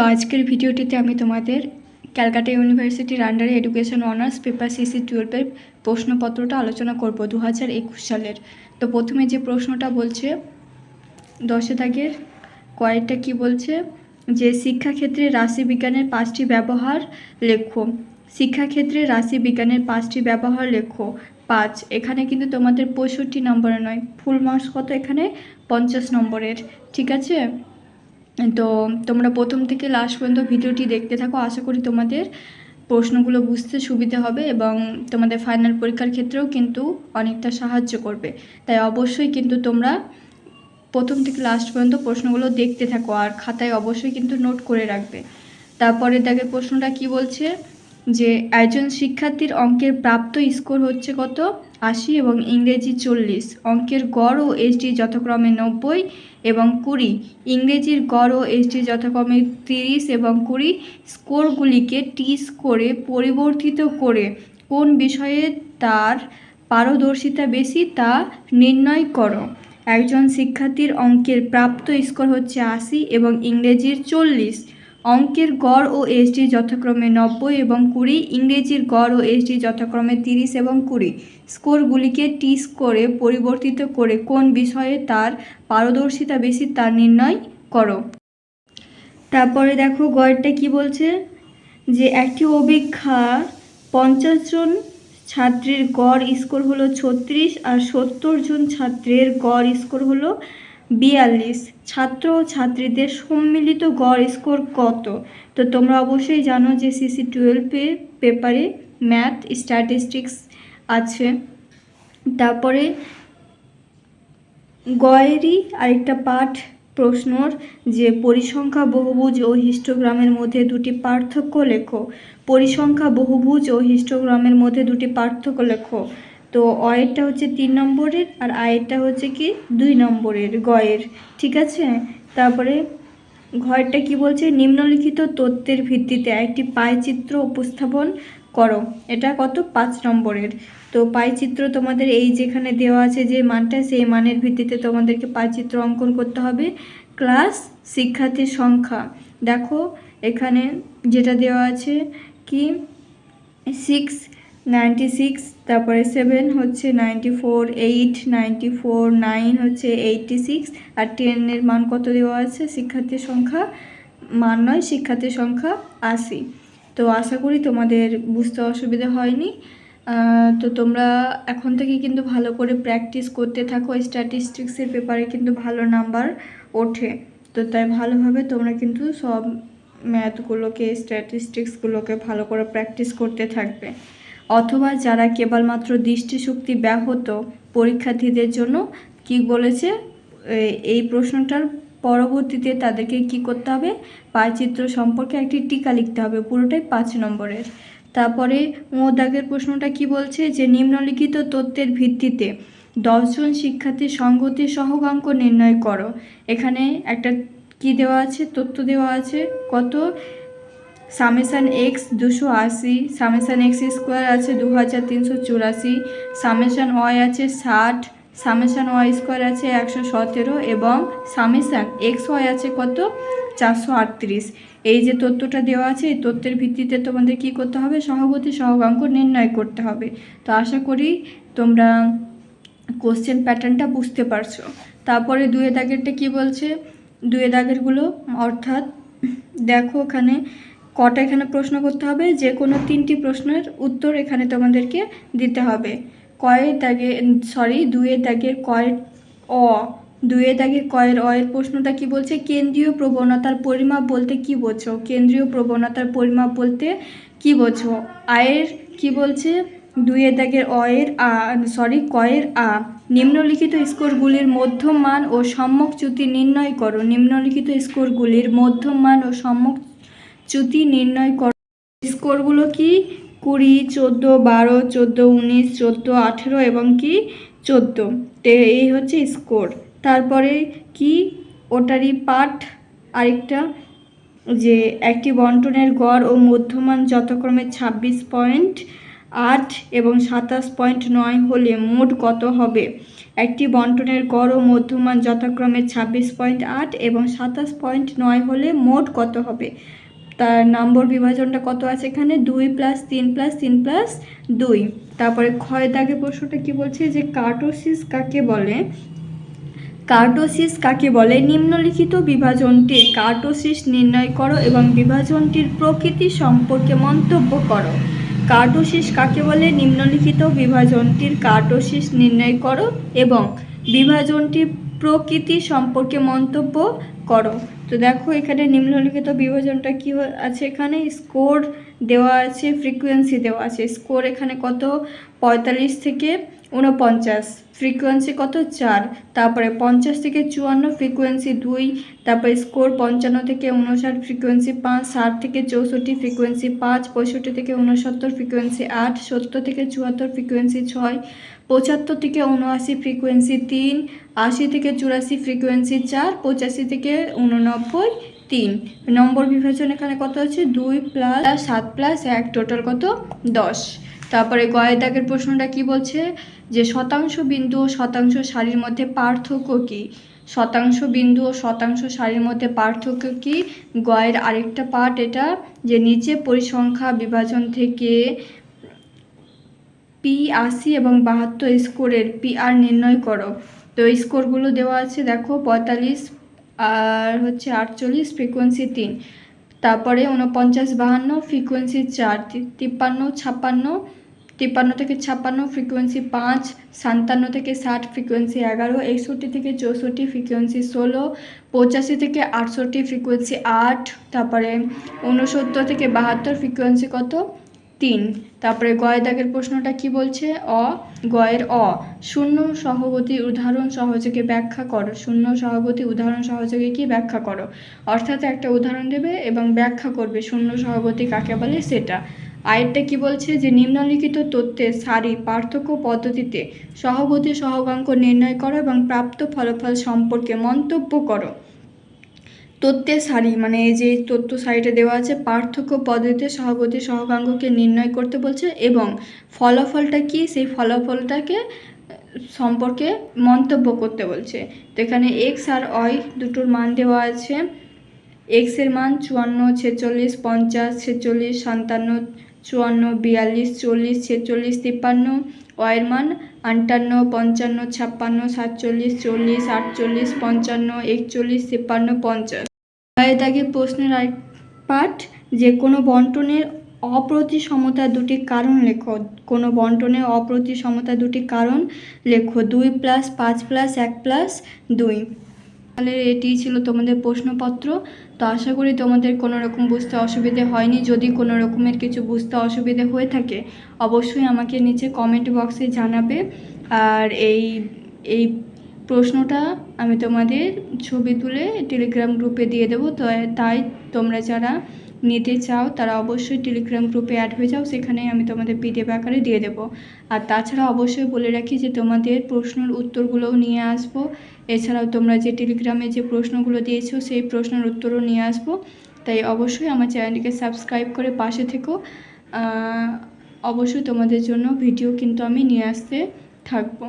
তো আজকের ভিডিওটিতে আমি তোমাদের ক্যালকাটা ইউনিভার্সিটির আন্ডারে এডুকেশন অনার্স পেপার সিসি টুয়েলভের প্রশ্নপত্রটা আলোচনা করব দু হাজার একুশ সালের। তো প্রথমে যে প্রশ্নটা বলছে, দশে দাগের কয়েকটা কি বলছে? যে শিক্ষাক্ষেত্রে রাশিবিজ্ঞানের পাঁচটি ব্যবহার লেখো। শিক্ষাক্ষেত্রে রাশিবিজ্ঞানের পাঁচটি ব্যবহার লেখো। পাঁচ, এখানে কিন্তু তোমাদের পঁয়ষট্টি নম্বরে নয়, ফুল মার্কস কত এখানে? পঞ্চাশ নম্বরের, ঠিক আছে? তো তোমরা প্রথম থেকে লাস্ট পর্যন্ত ভিডিওটি দেখতে থাকো। আশা করি তোমাদের প্রশ্নগুলো বুঝতে সুবিধা হবে এবং তোমাদের ফাইনাল পরীক্ষার ক্ষেত্রেও কিন্তু অনেকটা সাহায্য করবে। তাই অবশ্যই কিন্তু তোমরা প্রথম থেকে লাস্ট পর্যন্ত প্রশ্নগুলো দেখতে থাকো আর খাতায় অবশ্যই কিন্তু নোট করে রাখবে। তারপরে দেখে প্রশ্নটা কি বলছে? যে একজন শিক্ষার্থীর অঙ্কের প্রাপ্ত স্কোর হচ্ছে কত? আশি এবং ইংরেজি চল্লিশ। অঙ্কের গড় ও এইচডি যথাক্রমে নব্বই এবং কুড়ি। ইংরেজির গড় ও এইচডি যথাক্রমে তিরিশ এবং কুড়ি। স্কোরগুলিকে টি স্কোরে পরিবর্তিত করে কোন বিষয়ে তার পারদর্শিতা বেশি তা নির্ণয় করো। একজন শিক্ষার্থীর অঙ্কের প্রাপ্ত স্কোর হচ্ছে আশি এবং ইংরেজির চল্লিশ। অঙ্কের গড় ও এসডি যথাক্রমে নব্বই এবং কুড়ি, ইংরেজির গড় ও এসডি যথাক্রমে তিরিশ এবং কুড়ি। স্কোরগুলিকে টি স্কোরে পরিবর্তিত করে কোন বিষয়ে তার পারদর্শিতা বেশি তা নির্ণয় করো। তারপরে দেখো গড়টা কি বলছে? যে একটি অভিজ্ঞা পঞ্চাশ জন ছাত্রের গড় স্কোর হলো ছত্রিশ আর সত্তর জন ছাত্রের গড় স্কোর হলো বিয়াল্লিশ। ছাত্র ও ছাত্রীদের সম্মিলিত গড় স্কোর কত? তো তোমরা অবশ্যই জানো যে সিসি টুয়েলভে পেপারে ম্যাথ, স্ট্যাটিস্টিক্স আছে। তারপরে গয়েরই আরেকটা পাঠ প্রশ্নর যে, পরিসংখ্যা বহুভুজ ও হিস্টোগ্রামের মধ্যে দুটি পার্থক্য লেখো। পরিসংখ্যা বহুভুজ ও হিস্টোগ্রামের মধ্যে দুটি পার্থক্য লেখো। তো অয়েরটা হচ্ছে তিন নম্বরের আর আয়েরটা হচ্ছে কি দুই নম্বরের গয়ের, ঠিক আছে? তারপরে ঘরটা কি বলছে? নিম্নলিখিত তথ্যের ভিত্তিতে একটি পায়চিত্র উপস্থাপন করো। এটা কত? পাঁচ নম্বরের। তো পাইচিত্র তোমাদের এই যেখানে দেওয়া আছে যে মানটা, সেই মানের ভিত্তিতে তোমাদেরকে পাইচিত্র অঙ্কন করতে হবে। ক্লাস শিক্ষার্থীর সংখ্যা। দেখো, এখানে যেটা দেওয়া আছে কি? সিক্স নাইনটি সিক্স তারপরে সেভেন হচ্ছে ninety four eight ninety four nine হচ্ছে এইটটি সিক্স আর টেনের মান কত দেওয়া আছে? শিক্ষার্থীর সংখ্যা, মান নয়, শিক্ষার্থীর সংখ্যা আশি। তো আশা করি তোমাদের বুঝতে অসুবিধা হয়নি। তো তোমরা এখন থেকে কিন্তু ভালো করে প্র্যাকটিস করতে থাকো। স্ট্যাটিস্টিক্সের পেপারে কিন্তু ভালো নাম্বার ওঠে। তো তাই ভালোভাবে তোমরা কিন্তু সব ম্যাথগুলোকে স্ট্যাটিস্টিক্সগুলোকে ভালো করে প্র্যাকটিস করতে থাকবে। অথবা যারা কেবলমাত্র দৃষ্টিশক্তি ব্যাহত পরীক্ষার্থীদের জন্য কি বলেছে এই প্রশ্নটার পরবর্তীতে তাদেরকে কি করতে হবে? পায়চিত্র সম্পর্কে একটি টিকা লিখতে হবে পুরোটাই পাঁচ নম্বরের। তারপরে ও দাগের প্রশ্নটা কি বলছে যে, নিম্নলিখিত তথ্যের ভিত্তিতে দশজন শিক্ষার্থীর সংগতির সহগাঙ্ক নির্ণয় করো। এখানে একটা কি দেওয়া আছে? তথ্য দেওয়া আছে কত? সামেশান এক্স দুশো আশি, সামেশান এক্স স্কোয়ার আছে দু হাজার তিনশো চুরাশি, সামেশান ওয়াই আছে ষাট, সামেশান ওয়াই স্কোয়ার আছে একশো সতেরো এবং সামেশান এক্স ওয়াই আছে কত? চারশো আটত্রিশ। এই যে তথ্যটা দেওয়া আছে, এই তথ্যের ভিত্তিতে তোমাদের কি করতে হবে? সহগতি সহগাঙ্ক নির্ণয় করতে হবে। তো আশা করি তোমরা কোশ্চেন প্যাটার্নটা বুঝতে পারছ। তারপরে দুয়ে দাগেরটা কি বলছে? দুয়ে দাগেরগুলো অর্থাৎ দেখো এখানে কটা এখানে প্রশ্ন করতে হবে? যে কোনো তিনটি প্রশ্নের উত্তর এখানে তোমাদেরকে দিতে হবে। কয়ের দাগে সরি দুয়ের দাগের কয়ের অ। দুয়ের দাগের কয়ের অয়ের প্রশ্নটা কি বলছে? কেন্দ্রীয় প্রবণতার পরিমাপ বলতে কি বোঝো? কেন্দ্রীয় প্রবণতার পরিমাপ বলতে কি বোঝো? আয়ের কি বলছে? দুইয়ের দাগের অয়ের আ সরি কয়ের আ। নিম্নলিখিত স্কোরগুলির মধ্যম মান ও সম্যক চ্যুতি নির্ণয় করো। নিম্নলিখিত স্কোরগুলির মধ্যম মান ও সম্যক চ্যুতি নির্ণয় করো স্কোরগুলো কি? কুড়ি, চোদ্দ, বারো, চোদ্দ, উনিশ, চোদ্দ, আঠেরো এবং কি? চোদ্দ। তে এই হচ্ছে স্কোর। তারপরে কি? ওটারই পাঠ আরেকটা, যে একটি বন্টনের গড় ও মধ্যমান যথাক্রমে ছাব্বিশ পয়েন্ট আট এবং সাতাশ পয়েন্ট নয় হলে মোট কত হবে? একটি বন্টনের গড় ও মধ্যমান যথাক্রমে ছাব্বিশ পয়েন্ট আট এবং সাতাশ পয়েন্ট নয় হলে মোট কত হবে? তার নম্বর বিভাজনটা কত আছে এখানে? দুই প্লাস তিন প্লাস তিন প্লাস দুই। তারপরে ক্ষয় দাগের প্রশ্নটা কি বলছে যে কার্টোসিস কাকে বলে? কার্টোসিস কাকে বলে? নিম্নলিখিত বিভাজনটির কার্টোসিস নির্ণয় করো এবং বিভাজনটির প্রকৃতি সম্পর্কে মন্তব্য করো। কার্টোসিস কাকে বলে? নিম্নলিখিত বিভাজনটির কার্টোসিস নির্ণয় করো এবং বিভাজনটির প্রকৃতি সম্পর্কে মন্তব্য করো। তো দেখো, এখানে নিম্নলিখিত বিভাজনটা কি আছে এখানে? স্কোর দেওয়া আছে, ফ্রিকোয়েন্সি দেওয়া আছে। স্কোর এখানে কত? পঁয়তাল্লিশ থেকে উনপঞ্চাশ ফ্রিকোয়েন্সি কত? চার। তারপরে পঞ্চাশ থেকে চুয়ান্ন, ফ্রিকোয়েন্সি দুই। তারপরে স্কোর পঞ্চান্ন থেকে উনষাট ফ্রিকোয়েন্সি পাঁচ। ষাট থেকে চৌষট্টি, ফ্রিকোয়েন্সি পাঁচ। পঁয়ষট্টি থেকে উনসত্তর ফ্রিকোয়েন্সি আট। সত্তর থেকে চুয়াত্তর, ফ্রিকোয়েন্সি ছয়। পঁচাত্তর থেকে উনআশি ফ্রিকোয়েন্সি তিন আশি থেকে চুরাশি ফ্রিকোয়েন্সি চার পঁচাশি থেকে উননব্বই তিন। নম্বর বিভাজন এখানে কত আছে? দুই প্লাস সাত প্লাস এক, টোটাল কত? দশ। তারপরে গয়ের দাগের প্রশ্নটা কি বলছে? যে শতাংশ বিন্দু ও শতাংশ সারির মধ্যে পার্থক্য কী? শতাংশ বিন্দু ও শতাংশ সারির মধ্যে পার্থক্য কী? গয়ের আরেকটা পার্ট এটা, যে নিচে পরিসংখ্যা বিভাজন থেকে পি আশি এবং বাহাত্তর স্কোরের পি আর নির্ণয় করো। তো স্কোরগুলো দেওয়া আছে, দেখো, পঁয়তাল্লিশ আর হচ্ছে আটচল্লিশ ফ্রিকোয়েন্সি তিন। তারপরে উনপঞ্চাশ বাহান্ন ফ্রিকোয়েন্সি চার তিপ্পান্ন, ছাপ্পান্ন, তিপ্পান্ন থেকে ছাপ্পান্ন ফ্রিকোয়েন্সি পাঁচ, সাতান্ন থেকে ষাট ফ্রিকোয়েন্সি এগারো, একষট্টি থেকে চৌষট্টি ফ্রিকোয়েন্সি ষোলো, পঁচাশি থেকে আটষট্টি ফ্রিকোয়েন্সি আট, তারপরে উনসত্তর থেকে বাহাত্তর ফ্রিকোয়েন্সি কত? তিন। তারপরে গয় দাগের প্রশ্নটা কি বলছে? অ, গয়ের অ, শূন্য সহগতি উদাহরণ সহযোগে ব্যাখ্যা করো। শূন্য সহগতি উদাহরণ সহযোগে কি ব্যাখ্যা করো? অর্থাৎ একটা উদাহরণ দেবে এবং ব্যাখ্যা করবে শূন্য সহগতি কাকে বলে? সেটা। আয়েরটা কি বলছে? যে নিম্নলিখিত তথ্যের সারি পার্থক্য পদ্ধতিতে সহগতি সহগাঙ্ক নির্ণয় করো এবং প্রাপ্ত ফলাফল সম্পর্কে মন্তব্য করো। তথ্যের সারি মানে এই যে তথ্য সারিটা দেওয়া আছে, পার্থক্য পদ্ধতিতে সহগতি সহগাঙ্গকে নির্ণয় করতে বলছে এবং ফলাফলটা কি? সেই ফলাফলটাকে সম্পর্কে মন্তব্য করতে বলছে। তো এখানে এক্স আর ওয়াই দুটোর মান দেওয়া আছে। এক্সের মান চুয়ান্ন, ছেচল্লিশ, পঞ্চাশ, ছেচল্লিশ, সাতান্ন, চুয়ান্ন, বিয়াল্লিশ, চল্লিশ, ছেচল্লিশ, তিপ্পান্ন। ওয়ের মান আটান্ন, পঞ্চান্ন, ছাপ্পান্ন, সাতচল্লিশ, চল্লিশ, আটচল্লিশ, পঞ্চান্ন, একচল্লিশ, তিপ্পান্ন, পঞ্চাশ। এর দাগে প্রশ্নের আরেক পাঠ, যে কোনো বন্টনের অপ্রতিসমতা দুটি কারণ লেখো। কোনো বন্টনের অপ্রতিসমতা দুটি কারণ লেখো। দুই প্লাস পাঁচ প্লাস এক প্লাস দুই। তাহলে এটি ছিল তোমাদের প্রশ্নপত্র। তো আশা করি তোমাদের কোনো রকম বুঝতে অসুবিধে হয়নি। যদি কোনো রকমের কিছু বুঝতে অসুবিধে হয়ে থাকে, অবশ্যই আমাকে নিচে কমেন্ট বক্সে জানাবে। আর এই এই প্রশ্নটা আমি তোমাদের ছবি তুলে টেলিগ্রাম গ্রুপে দিয়ে দেবো। তো, তাই তোমরা যারা নিতে চাও, তারা অবশ্যই টেলিগ্রাম গ্রুপে অ্যাড হয়ে যাও। সেখানে আমি তোমাদের পিডিএফ আকারে দিয়ে দেবো। আর তাছাড়া অবশ্যই বলে রাখি যে, তোমাদের প্রশ্নের উত্তরগুলোও নিয়ে আসব। এছাড়াও তোমরা যে টেলিগ্রামে যে প্রশ্নগুলো দিয়েছ, সেই প্রশ্নের উত্তরও নিয়ে আসব। তাই অবশ্যই আমার চ্যানেলটিকে সাবস্ক্রাইব করে পাশে থেকো। অবশ্যই তোমাদের জন্য ভিডিও কিন্তু আমি নিয়ে আসতে থাকব।